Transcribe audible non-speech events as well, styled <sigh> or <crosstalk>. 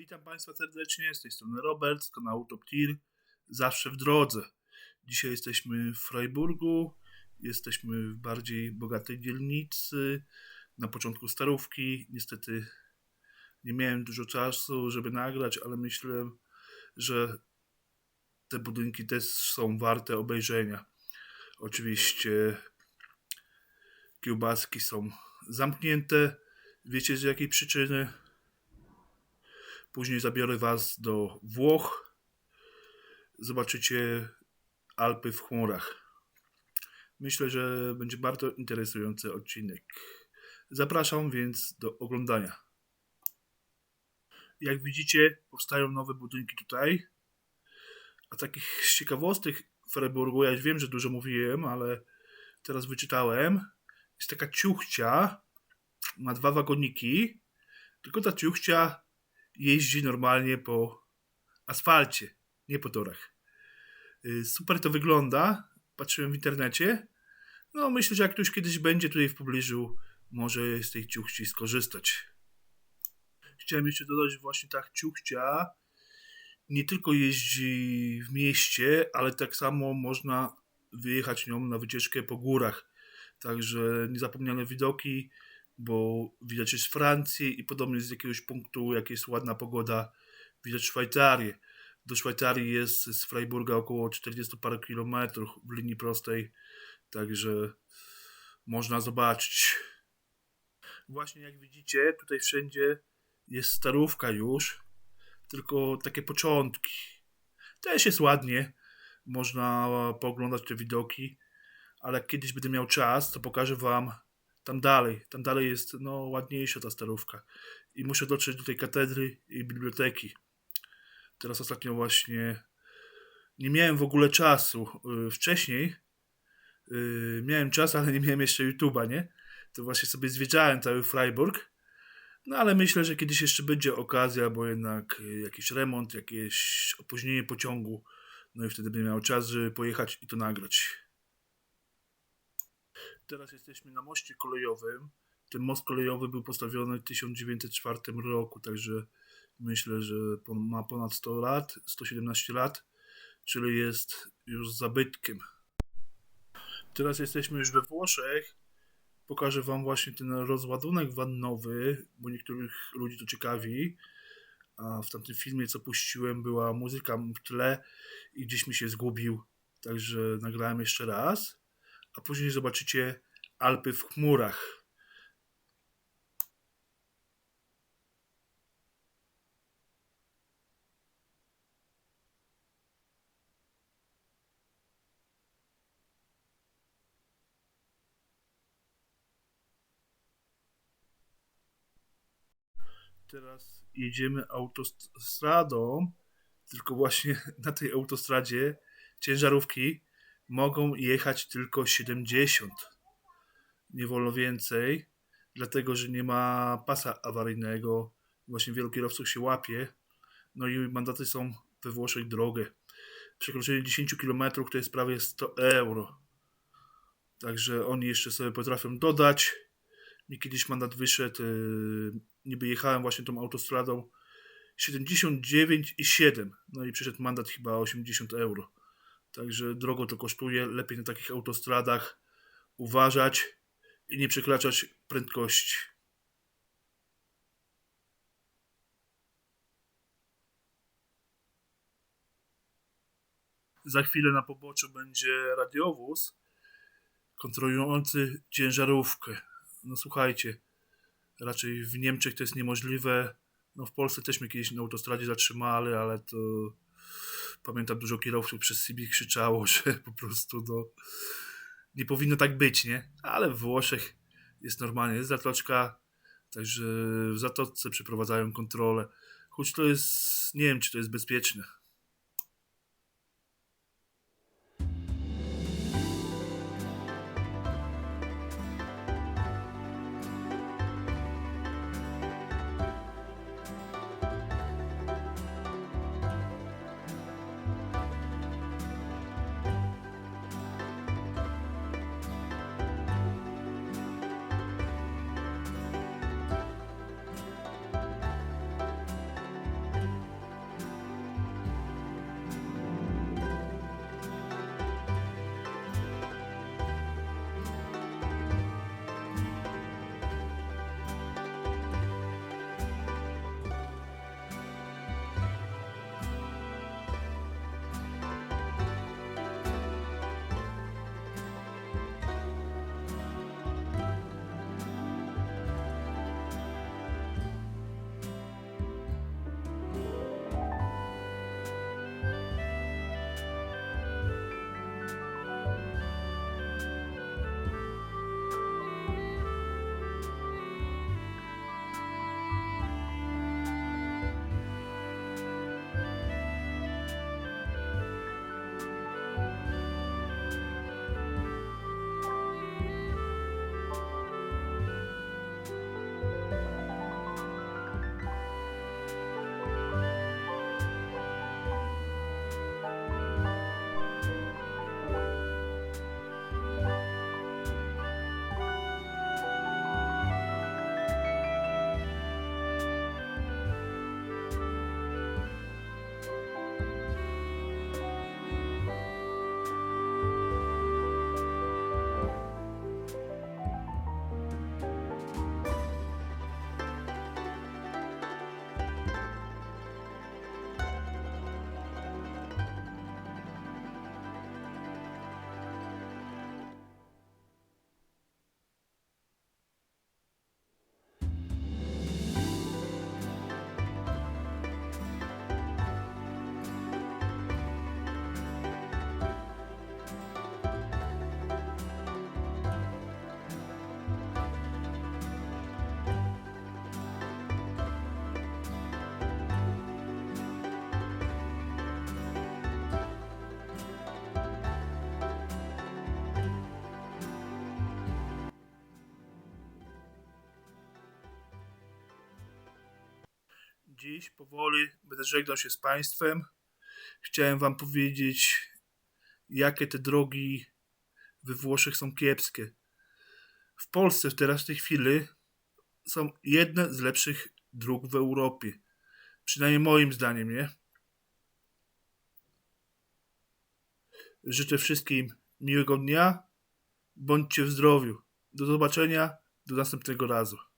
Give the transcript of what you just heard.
Witam Państwa serdecznie, z tej strony Robert z kanału Top Tier, zawsze w drodze. Dzisiaj jesteśmy w Freiburgu, jesteśmy w bardziej bogatej dzielnicy, na początku Starówki. Niestety nie miałem dużo czasu, żeby nagrać, ale myślę, że te budynki też są warte obejrzenia. Oczywiście kiełbaski są zamknięte. Wiecie z jakiej przyczyny? Później zabiorę Was do Włoch. Zobaczycie Alpy w chmurach. Myślę, że będzie bardzo interesujący odcinek. Zapraszam więc do oglądania. Jak widzicie, powstają nowe budynki tutaj. A takich ciekawostek w Freiburgu, ja wiem, że dużo mówiłem, ale teraz wyczytałem. Jest taka ciuchcia, ma dwa wagoniki, tylko ta ciuchcia jeździ normalnie po asfalcie, nie po torach. Y, Super to wygląda. Patrzyłem w internecie. No, myślę, że jak ktoś kiedyś będzie tutaj w pobliżu, może z tej ciuchci skorzystać. Chciałem jeszcze dodać, że właśnie ta ciuchcia nie tylko jeździ w mieście, ale tak samo można wyjechać nią na wycieczkę po górach. Także niezapomniane widoki, bo widać jest Francję i podobnie z jakiegoś punktu, jak jest ładna pogoda, widać Szwajcarię. Do Szwajcarii jest z Freiburga około 40 parę kilometrów w linii prostej, także można zobaczyć. Właśnie jak widzicie, tutaj wszędzie jest starówka już, tylko takie początki. Też jest ładnie, można pooglądać te widoki, ale kiedyś będę miał czas, to pokażę Wam tam dalej. Tam dalej jest no, ładniejsza ta starówka. I muszę dotrzeć do tej katedry i biblioteki. Teraz ostatnio właśnie nie miałem w ogóle czasu. Yy, Wcześniej yy, miałem czas, ale nie miałem jeszcze YouTube'a, nie? To właśnie sobie zwiedzałem cały Freiburg. No ale myślę, że kiedyś jeszcze będzie okazja, bo jednak y, jakiś remont, jakieś opóźnienie pociągu. No i wtedy będę miał czas, żeby pojechać i to nagrać. Teraz jesteśmy na moście kolejowym. Ten most kolejowy był postawiony w 1904 roku, także myślę, że ma ponad 100 lat, 117 lat, czyli jest już zabytkiem. Teraz jesteśmy już we Włoszech. Pokażę Wam właśnie ten rozładunek wannowy, bo niektórych ludzi to ciekawi. A w tamtym filmie, co puściłem, była muzyka w tle i gdzieś mi się zgubił. Także nagrałem jeszcze raz. A później zobaczycie Alpy w chmurach. Teraz jedziemy autostradą, tylko właśnie na tej autostradzie ciężarówki mogą jechać tylko 70. Nie wolno więcej, dlatego że nie ma pasa awaryjnego. Właśnie wielu kierowców się łapie. No i mandaty są we Włoszech drogie. Przekroczenie 10 km to jest prawie 100 euro. Także oni jeszcze sobie potrafią dodać. Mi kiedyś mandat wyszedł, yy, niby jechałem właśnie tą autostradą 79,7. No i przyszedł mandat chyba 80 euro. Także drogo to kosztuje. Lepiej na takich autostradach uważać i nie przekraczać prędkości. Za chwilę na poboczu będzie radiowóz kontrolujący ciężarówkę. No słuchajcie, raczej w Niemczech to jest niemożliwe. No w Polsce też mnie kiedyś na autostradzie zatrzymali, ale to pamiętam dużo kierowców przez CB krzyczało, <laughs> że po prostu no, nie powinno tak być, nie? Ale w Włoszech jest normalnie, jest zatoczka, także w zatoczce przeprowadzają kontrolę. Choć to jest, nie wiem czy to jest bezpieczne. Dziś powoli będę żegnał się z Państwem. Chciałem Wam powiedzieć, jakie te drogi we Włoszech są kiepskie. W Polsce teraz w tej chwili są jedne z lepszych dróg w Europie. Przynajmniej moim zdaniem, nie? Życzę wszystkim miłego dnia. Bądźcie w zdrowiu. Do zobaczenia. Do następnego razu.